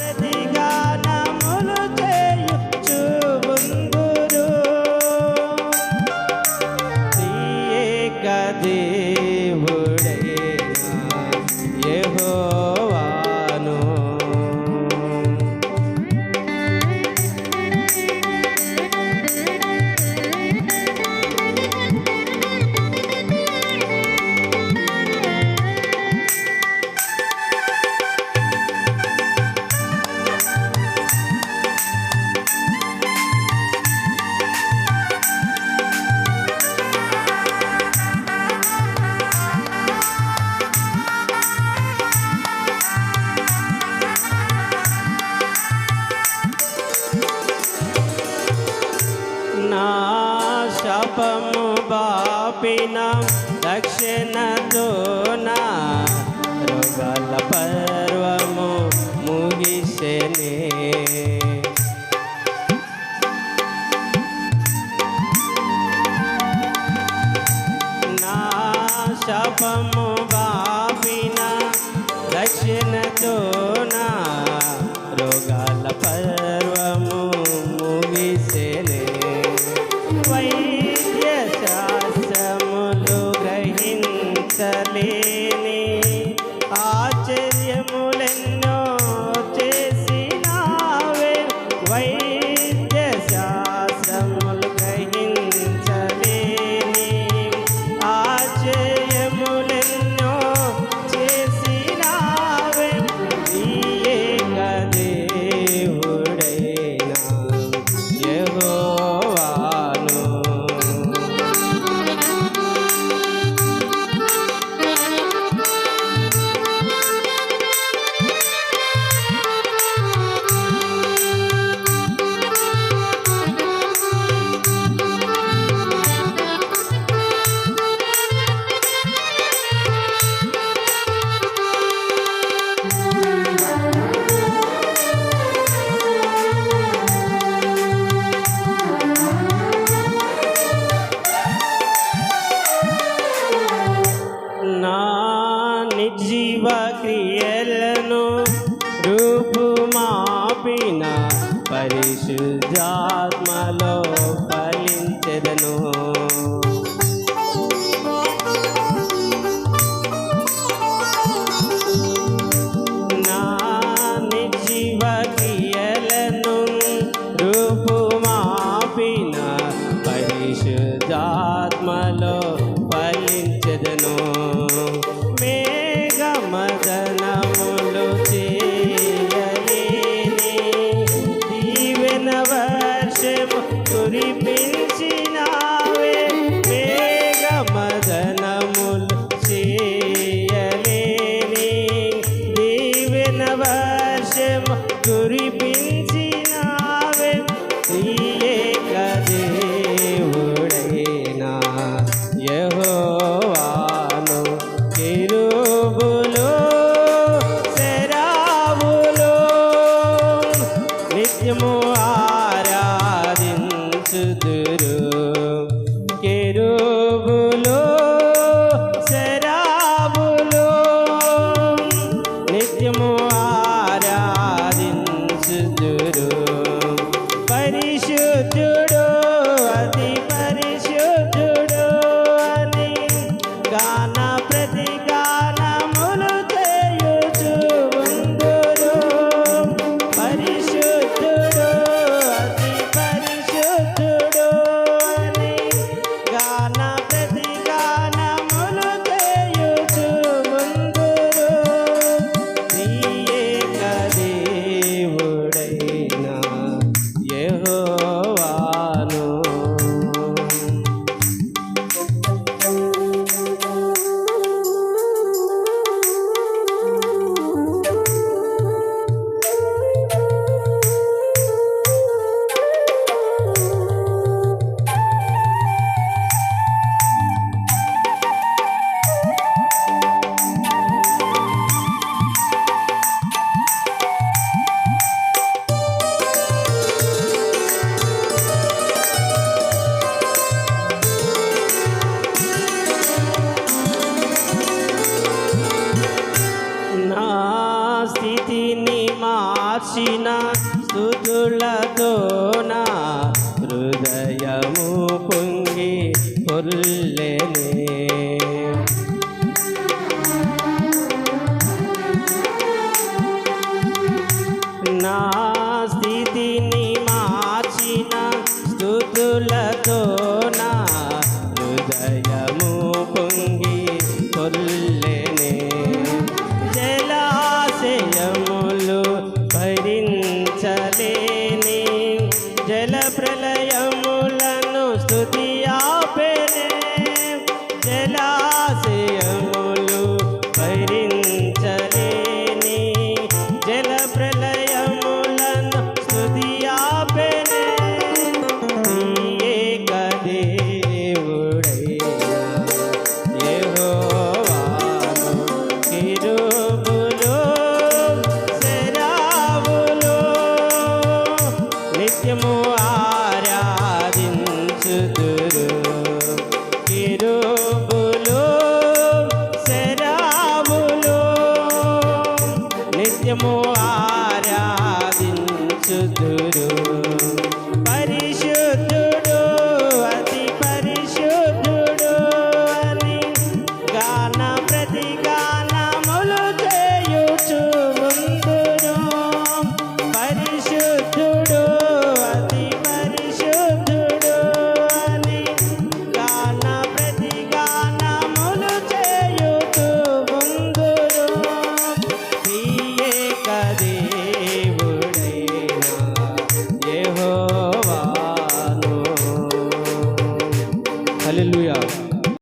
Ready? బాపినం దక్షిణ దోన రుగల పర్వము ముగిసెనే. నా శపము যে গরিবিন మార్చిన స్థుతులతోన హృదయము పొంగి పొల్లెను Yeah. ఆరాధించుదురు.